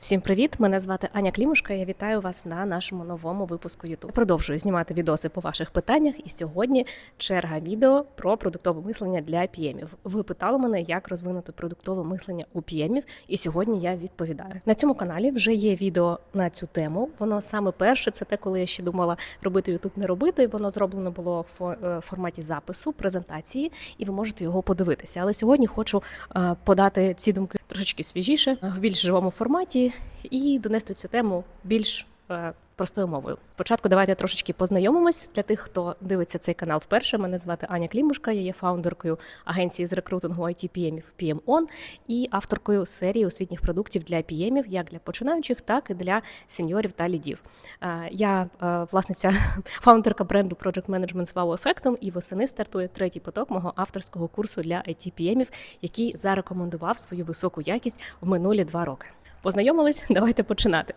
Всім привіт! Мене звати Аня Клімушка. Я вітаю вас на нашому новому випуску YouTube. Продовжую знімати відоси по ваших питаннях, і сьогодні черга відео про продуктове мислення для PM-ів. Ви питали мене, як розвинути продуктове мислення у PM-ів, і сьогодні я відповідаю. На цьому каналі вже є відео на цю тему. Воно саме перше, це те, коли я ще думала робити YouTube, не робити. Воно зроблено було в е, форматі запису, презентації, і ви можете його подивитися. Але сьогодні хочу е, подати ці думки трошечки свіжіше, е, в більш живому форматі і донести цю тему більш е, простою мовою. Спочатку давайте трошечки познайомимось для тих, хто дивиться цей канал вперше. Мене звати Аня Клімушка, я є фаундеркою агенції з рекрутингу IT PM PM On і авторкою серії освітніх продуктів для PM, як для починаючих, так і для сеньорів та лідів. Е, Я е, власниця фаундерка бренду Project Management з вау-ефектом, і восени стартує третій поток мого авторського курсу для it PM, який зарекомендував свою високу якість в минулі два роки. Познайомились, давайте починати.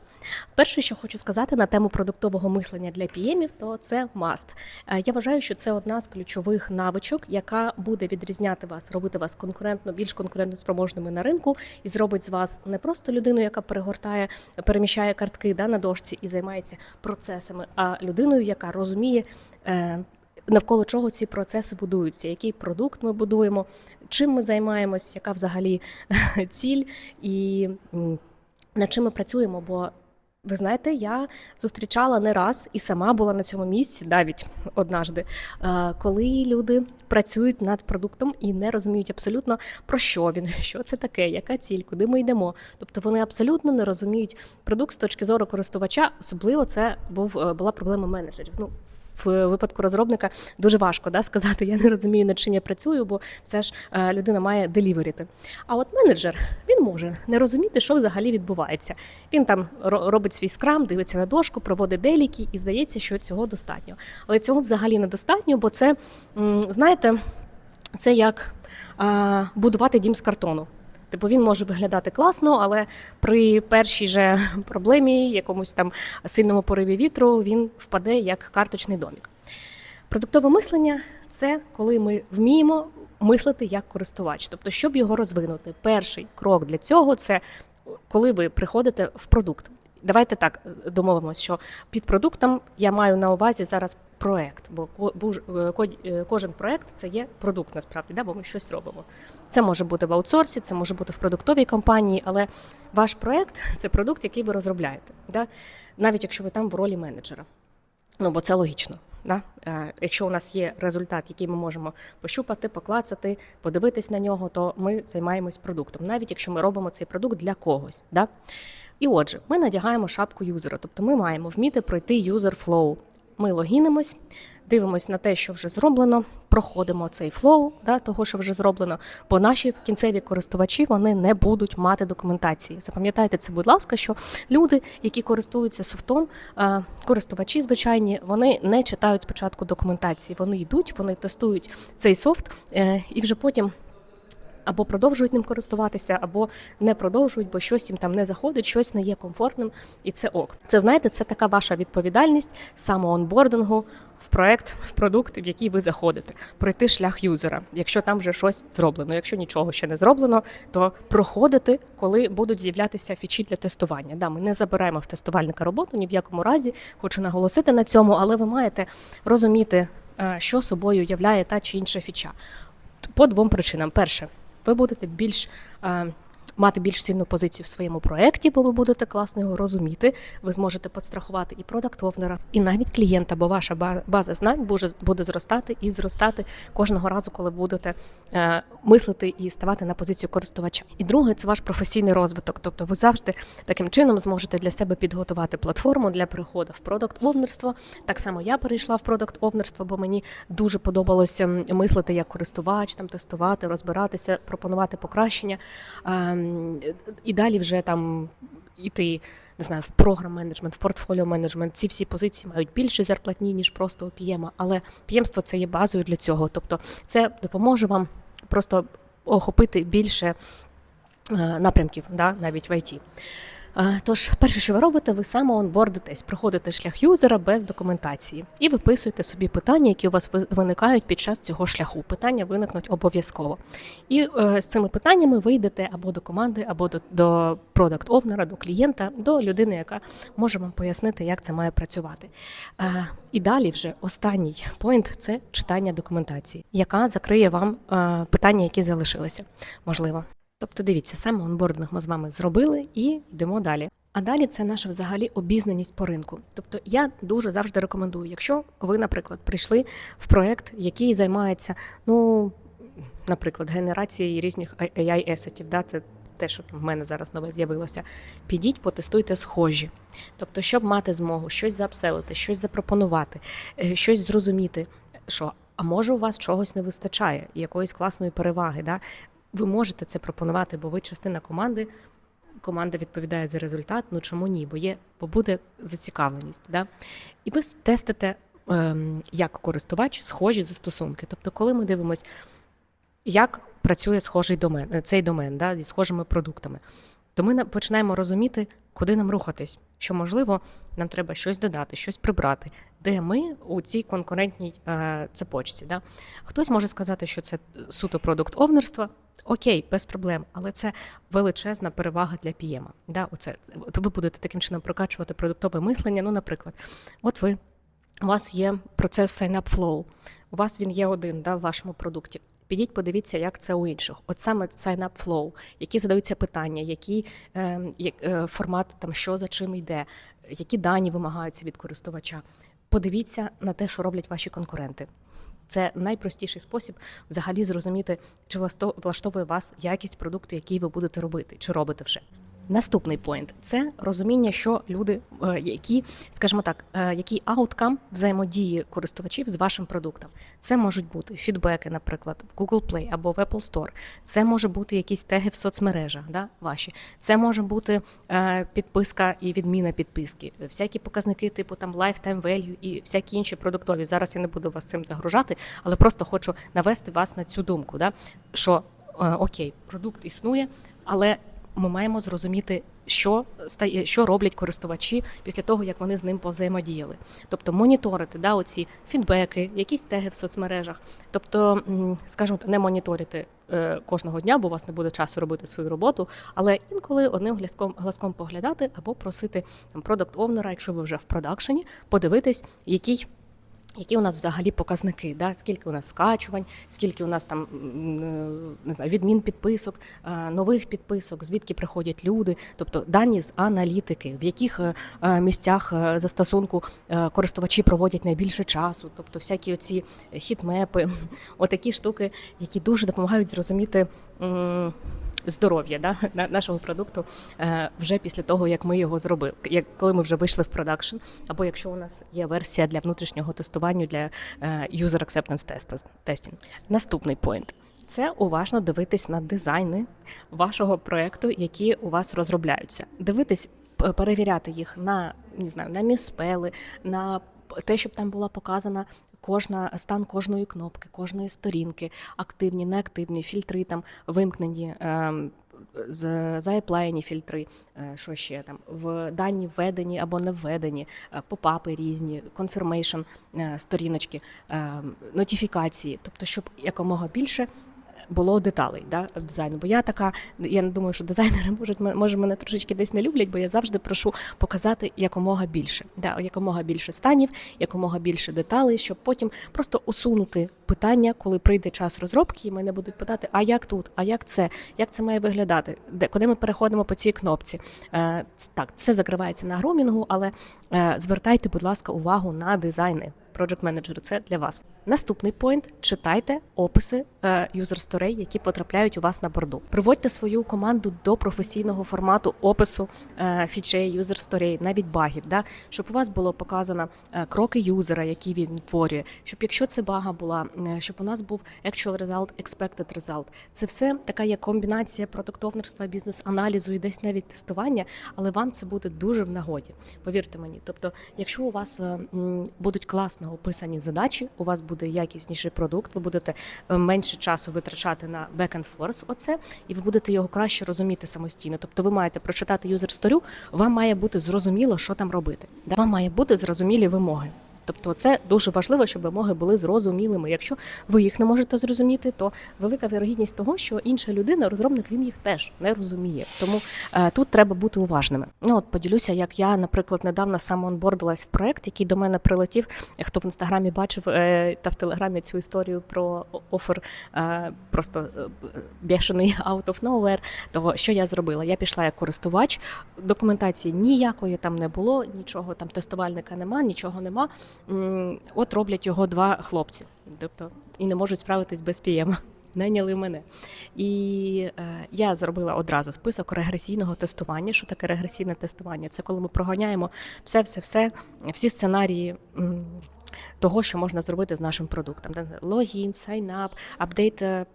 Перше, що хочу сказати на тему продуктового мислення для PM, то це must. Е, Я вважаю, що це одна з ключових навичок, яка буде відрізняти вас, робити вас конкурентно, більш конкурентно спроможними на ринку, і зробить з вас не просто людину, яка перегортає, переміщає картки да, на дошці і займається процесами, а людиною, яка розуміє. е, Навколо чого ці процеси будуються, який продукт ми будуємо, чим ми займаємось, яка взагалі ціль і над чим ми працюємо. Бо ви знаєте, я зустрічала не раз і сама була на цьому місці навіть однажди, е, коли люди працюють над продуктом і не розуміють абсолютно про що він, що це таке, яка ціль, куди ми йдемо. Тобто вони абсолютно не розуміють продукт з точки зору користувача. Особливо це був е, була проблема менеджерів. Ну в випадку розробника дуже важко да, сказати, я не розумію, над чим я працюю, бо це ж е, людина має деліверити. А от менеджер він може не розуміти, що взагалі відбувається. Він там робить свій скрам, дивиться на дошку, проводить деліки, і здається, що цього достатньо. Але цього взагалі недостатньо, бо це, знаєте, це як е, будувати дім з картону. Типу він може виглядати класно, але при першій же проблемі, якомусь там сильному пориві вітру, він впаде як карточний домік. Продуктове мислення це коли ми вміємо мислити як користувач. Тобто, щоб його розвинути, перший крок для цього це коли ви приходите в продукт. Давайте так домовимося, що під продуктом я маю на увазі зараз проект, бо е, е, кожен проект це є продукт насправді, да, бо ми щось робимо. Це може бути в аутсорсі, це може бути в продуктовій компанії, але ваш проект це продукт, який ви розробляєте, да? навіть якщо ви там в ролі менеджера. Ну, бо це логічно. Да? Е, Якщо у нас є результат, який ми можемо пощупати, поклацати, подивитись на нього, то ми займаємось продуктом, навіть якщо ми робимо цей продукт для когось. Да? І отже, ми надягаємо шапку юзера, тобто ми маємо вміти пройти user flow. Ми логінимось, дивимось на те, що вже зроблено, проходимо цей флоу да, того, що вже зроблено, бо наші кінцеві користувачі вони не будуть мати документації. Запам'ятайте це, будь ласка, що люди, які користуються софтом, користувачі звичайні, вони не читають спочатку документації. Вони йдуть, вони тестують цей софт, е, і вже потім. Або продовжують ним користуватися, або не продовжують, бо щось їм там не заходить, щось не є комфортним, і це ок. Це знаєте, це така ваша відповідальність самоонбордингу в проект, в продукт, в який ви заходите, пройти шлях юзера, якщо там вже щось зроблено. Якщо нічого ще не зроблено, то проходити, коли будуть з'являтися фічі для тестування. Да, ми не забираємо в тестувальника роботу ні в якому разі. Хочу наголосити на цьому, але ви маєте розуміти, е, що собою являє та чи інша фіча. По двом причинам: перше, ви будете більш е, мати більш сильну позицію в своєму проєкті, бо ви будете класно його розуміти. Ви зможете підстрахувати і продакт-овнера, і навіть клієнта, бо ваша ба- база знань буде, зростати і зростати кожного разу, коли будете е, мислити і ставати на позицію користувача. І друге, це ваш професійний розвиток. Тобто, ви завжди таким чином зможете для себе підготувати платформу для переходу в продакт-овнерство. Так само я перейшла в продакт-овнерство, бо мені дуже подобалося мислити як користувач, там тестувати, розбиратися, пропонувати покращення. І далі вже там іти. Не знаю, в програм менеджмент, в портфоліо менеджмент. Ці всі позиції мають більше зарплатні, ніж просто опієма. Але п'ємство це є базою для цього. Тобто це допоможе вам просто охопити більше е, напрямків, да, навіть в IT. Тож, перше, що ви робите, ви саме онбордитесь, проходите шлях юзера без документації і виписуєте собі питання, які у вас виникають під час цього шляху. Питання виникнуть обов'язково. І е, з цими питаннями ви йдете або до команди, або до, до продакт овнера до клієнта, до людини, яка може вам пояснити, як це має працювати. Е, і далі вже останній поінт це читання документації, яка закриє вам е, питання, які залишилися, можливо. Тобто, дивіться, саме онбординг ми з вами зробили і йдемо далі. А далі це наша взагалі обізнаність по ринку. Тобто я дуже завжди рекомендую, якщо ви, наприклад, прийшли в проект, який займається, ну, наприклад, генерацією різних ai есетів да, це те, що в мене зараз нове з'явилося. Підіть, потестуйте схожі. Тобто, щоб мати змогу щось заапселити, щось запропонувати, е, щось зрозуміти, що а може у вас чогось не вистачає, якоїсь класної переваги. Да? Ви можете це пропонувати, бо ви частина команди. Команда відповідає за результат. Ну чому ні? Бо є, бо буде зацікавленість. Да? І ви тестите ем, як користувач схожі застосунки. Тобто, коли ми дивимося, як працює схожий домен, цей домен да, зі схожими продуктами, то ми починаємо розуміти, куди нам рухатись. Що можливо, нам треба щось додати, щось прибрати, де ми у цій конкурентній е, цепочці. Да? Хтось може сказати, що це суто продукт овнерства. Окей, без проблем, але це величезна перевага для PM. Да? Оце, то ви будете таким чином прокачувати продуктове мислення. Ну, наприклад, от ви у вас є процес sign-up flow, у вас він є один да, в вашому продукті. Підіть, подивіться, як це у інших. От саме sign-up flow, які задаються питання, які е, е, формат там що за чим йде, які дані вимагаються від користувача. Подивіться на те, що роблять ваші конкуренти. Це найпростіший спосіб взагалі зрозуміти, чи влаштовує вас якість продукту, який ви будете робити, чи робите вже. Наступний поінт це розуміння, що люди, е, які, скажімо так, е, який ауткам взаємодії користувачів з вашим продуктом. Це можуть бути фідбеки, наприклад, в Google Play або в Apple Store. Це може бути якісь теги в соцмережах, да, ваші. Це може бути е, підписка і відміна підписки, всякі показники, типу там lifetime value і всякі інші продуктові. Зараз я не буду вас цим загружати, але просто хочу навести вас на цю думку, да, що окей, продукт існує, але ми маємо зрозуміти, що стає, що роблять користувачі після того, як вони з ним повзаємодіяли. Тобто моніторити да, оці фідбеки, якісь теги в соцмережах. Тобто, скажімо, не моніторити е, кожного дня, бо у вас не буде часу робити свою роботу, але інколи одним глазком, глазком поглядати або просити там продакт овнера, якщо ви вже в продакшені, подивитись, який. Які у нас взагалі показники? Да? Скільки у нас скачувань, скільки у нас там е, не знаю, відмін підписок, е, нових підписок, звідки приходять люди, тобто дані з аналітики, в яких е, місцях застосунку користувачі проводять найбільше часу, тобто всякі оці хітмепи, отакі штуки, які дуже допомагають зрозуміти. Здоров'я да, на- нашого продукту е, вже після того, як ми його зробили, як коли ми вже вийшли в продакшн, або якщо у нас є версія для внутрішнього тестування для е, user acceptance test- testing. Наступний поінт. Це уважно дивитись на дизайни вашого проекту, які у вас розробляються. Дивитись, перевіряти їх на не знаю, на міспели, на те, щоб там була показана кожна стан кожної кнопки, кожної сторінки, активні, неактивні, фільтри там вимкнені. ем, з- Заеплайні фільтри, е, що ще там в дані введені або не введені, е, попапи різні, е, сторіночки, е, нотифікації, тобто, щоб якомога більше було деталей да, дизайну. Бо я така, я не думаю, що дизайнери можуть може мене трошечки десь не люблять, бо я завжди прошу показати якомога більше. Да, якомога більше станів, якомога більше деталей, щоб потім просто усунути питання, коли прийде час розробки, і мене будуть питати: а як тут, а як це, як це має виглядати, де куди ми переходимо по цій кнопці. Е, так, це закривається на громінгу, але е, звертайте, будь ласка, увагу на дизайни. Project Manager – це для вас. Наступний поінт: читайте описи е, юзер сторей, які потрапляють у вас на борду. Приводьте свою команду до професійного формату опису е, фічей, юзер сторей, навіть багів, да? щоб у вас було показано е, кроки юзера, які він творює, щоб якщо це бага була, е, щоб у нас був actual result, expected result. Це все така є комбінація продуктовнерства, бізнес-аналізу і десь навіть тестування, але вам це буде дуже в нагоді. Повірте мені. Тобто, якщо у вас будуть класно якісно описані задачі, у вас буде якісніший продукт, ви будете е, менше часу витрачати на back and forth оце, і ви будете його краще розуміти самостійно. Тобто ви маєте прочитати юзер сторю, вам має бути зрозуміло, що там робити. Вам має бути зрозумілі вимоги. Тобто це дуже важливо, щоб вимоги були зрозумілими. Якщо ви їх не можете зрозуміти, то велика вірогідність того, що інша людина, розробник, він їх теж не розуміє. Тому е, тут треба бути уважними. Ну от поділюся, як я, наприклад, недавно самоонбордилась в проект, який до мене прилетів. Хто в інстаграмі бачив е, та в телеграмі цю історію про офер е, просто е, бешений out of nowhere, того що я зробила? Я пішла як користувач, документації ніякої там не було, нічого там тестувальника нема, нічого нема. От роблять його два хлопці, тобто і не можуть справитись без пієма. Найняли мене. І е, я зробила одразу список регресійного тестування. Що таке регресійне тестування? Це коли ми проганяємо все, все, все, всі сценарії. Того, що можна зробити з нашим продуктом, логін, сайнап, апдейт е, е,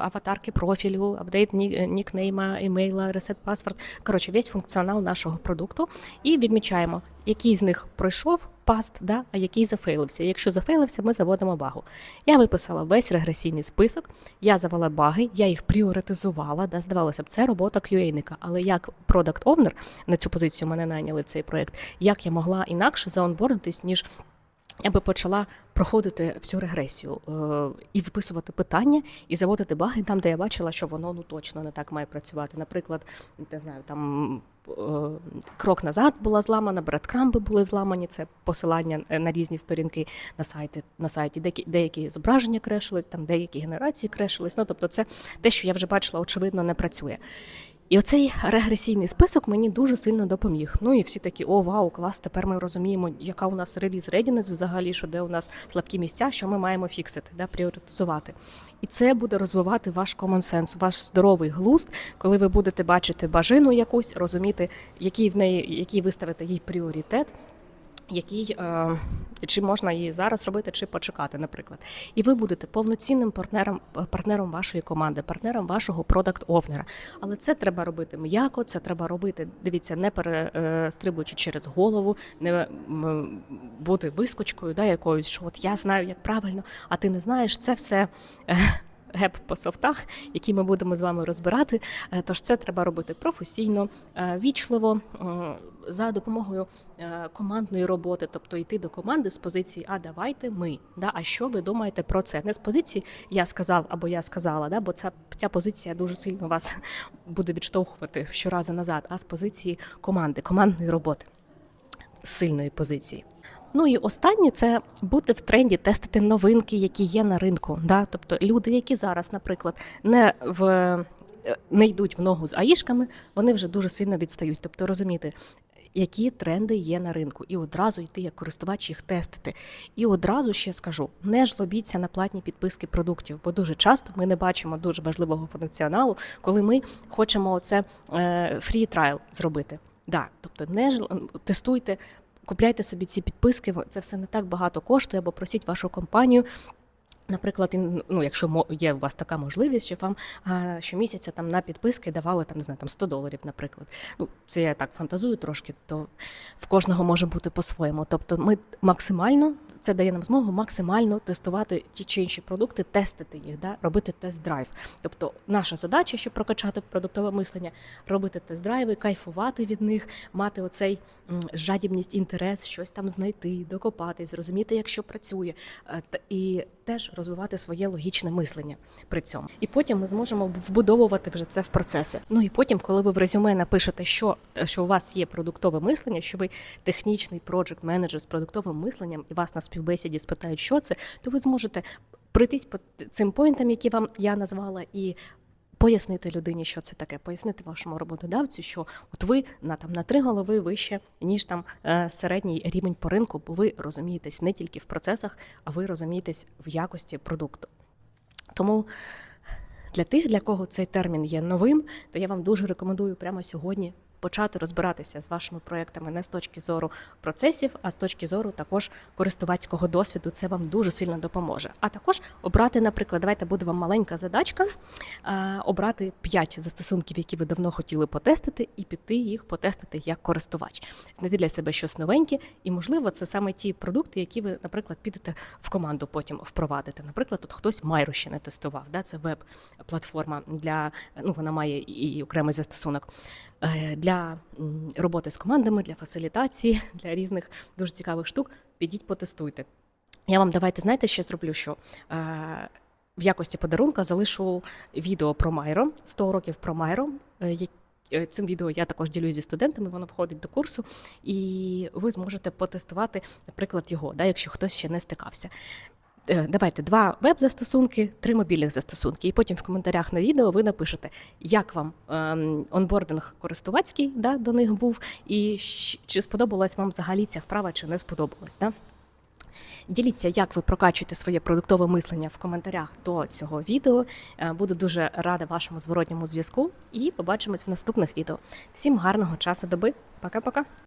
аватарки профілю, апдейт нікнейма, емейла, ресет паспорт. Коротше, весь функціонал нашого продукту. І відмічаємо, який з них пройшов паст, да, а який зафейлився. Якщо зафейлився, ми заводимо багу. Я виписала весь регресійний список, я завела баги, я їх пріоритизувала. Да, здавалося б, це робота QA-ника. Але як продакт овнер на цю позицію мене найняли в цей проект, як я могла інакше заонбордитись, ніж я би почала проходити всю регресію е, і виписувати питання, і заводити баги там, де я бачила, що воно ну точно не так має працювати. Наприклад, не знаю, там е, крок назад була зламана, бредкрамби були зламані. Це посилання е, на різні сторінки на сайті. На сайті деякі, деякі зображення крешились, там деякі генерації крешились. Ну тобто, це те, що я вже бачила, очевидно, не працює. І оцей регресійний список мені дуже сильно допоміг. Ну і всі такі, о, вау, клас, тепер ми розуміємо, яка у нас реліз редінес взагалі, що де у нас слабкі місця, що ми маємо фіксити, да, пріоритизувати. І це буде розвивати ваш common sense, ваш здоровий глузд, коли ви будете бачити бажину якусь, розуміти, який в неї, який виставити їй пріоритет. Який е, чи можна її зараз робити, чи почекати, наприклад, і ви будете повноцінним партнером партнером вашої команди, партнером вашого продакт овнера. Але це треба робити м'яко, це треба робити. Дивіться, не перестрибуючи через голову, не бути вискочкою, да, якоюсь, що от я знаю, як правильно, а ти не знаєш. Це все. Геп по софтах, які ми будемо з вами розбирати. Е, Тож це треба робити професійно, е, вічливо, е, за допомогою командної роботи, тобто йти до команди з позиції А давайте ми. Да? А що ви думаєте про це? Не з позиції я сказав або я сказала, да? бо ця, ця позиція дуже сильно вас буде відштовхувати щоразу назад, а з позиції команди, командної роботи, сильної позиції. Ну і останнє це бути в тренді, тестити новинки, які є на ринку. Да? Тобто люди, які зараз, наприклад, не в е, не йдуть в ногу з аїшками, вони вже дуже сильно відстають. Тобто розуміти, які тренди є на ринку, і одразу йти як користувач їх тестити. І одразу ще скажу: не жлобіться на платні підписки продуктів, бо дуже часто ми не бачимо дуже важливого функціоналу, коли ми хочемо оце фрі трайл зробити. Да, тобто не жл- тестуйте, купляйте собі ці підписки. Це все не так багато коштує, або просіть вашу компанію. Наприклад, ну, якщо є у вас така можливість, щоб вам щомісяця там на підписки давали там, не знаю, там 100 доларів, наприклад. Ну, це я так фантазую трошки, то в кожного може бути по-своєму. Тобто, ми максимально це дає нам змогу максимально тестувати ті чи інші продукти, тестити їх, да? робити тест-драйв. Тобто, наша задача, щоб прокачати продуктове мислення, робити тест-драйви, кайфувати від них, мати оцей жадібність, інтерес, щось там знайти, докопатись, зрозуміти, як що працює, е, і теж розвивати своє логічне мислення при цьому. І потім ми зможемо вбудовувати вже це в процеси. Ну і потім, коли ви в резюме напишете, що, що у вас є продуктове мислення, що ви технічний проджект менеджер з продуктовим мисленням, і вас на співбесіді спитають, що це, то ви зможете пройтись по цим поінтам, які вам я назвала, і пояснити людині, що це таке, пояснити вашому роботодавцю, що от ви на там на три голови вище, ніж там е, середній рівень по ринку, бо ви розумієтесь не тільки в процесах, а ви розумієтесь в якості продукту. Тому для тих, для кого цей термін є новим, то я вам дуже рекомендую прямо сьогодні почати розбиратися з вашими проектами не з точки зору процесів, а з точки зору також користувацького досвіду. Це вам дуже сильно допоможе. А також обрати, наприклад, давайте буде вам маленька задачка, е, обрати 5 застосунків, які ви давно хотіли потестити, і піти їх потестити як користувач, знайти для себе щось новеньке, і можливо, це саме ті продукти, які ви, наприклад, підете в команду потім впровадити. Наприклад, тут хтось Майру ще не тестував. Да? Це веб-платформа для ну вона має і окремий застосунок для роботи з командами, для фасилітації, для різних дуже цікавих штук. Підіть, потестуйте. Я вам давайте знаєте, ще зроблю, що е, в якості подарунка залишу відео про Майро, 100 років про Майро. е, е, Цим відео я також ділюсь зі студентами, воно входить до курсу, і ви зможете потестувати, наприклад, його, да, якщо хтось ще не стикався. Е, Давайте два веб-застосунки, три мобільних застосунки, і потім в коментарях на відео ви напишете, як вам ем, онбординг користувацький да, до них був, і чи сподобалась вам взагалі ця вправа, чи не сподобалась. Да? Діліться, як ви прокачуєте своє продуктове мислення в коментарях до цього відео. Е, Буду дуже рада вашому зворотньому зв'язку і побачимось в наступних відео. Всім гарного часу доби. Пока-пока.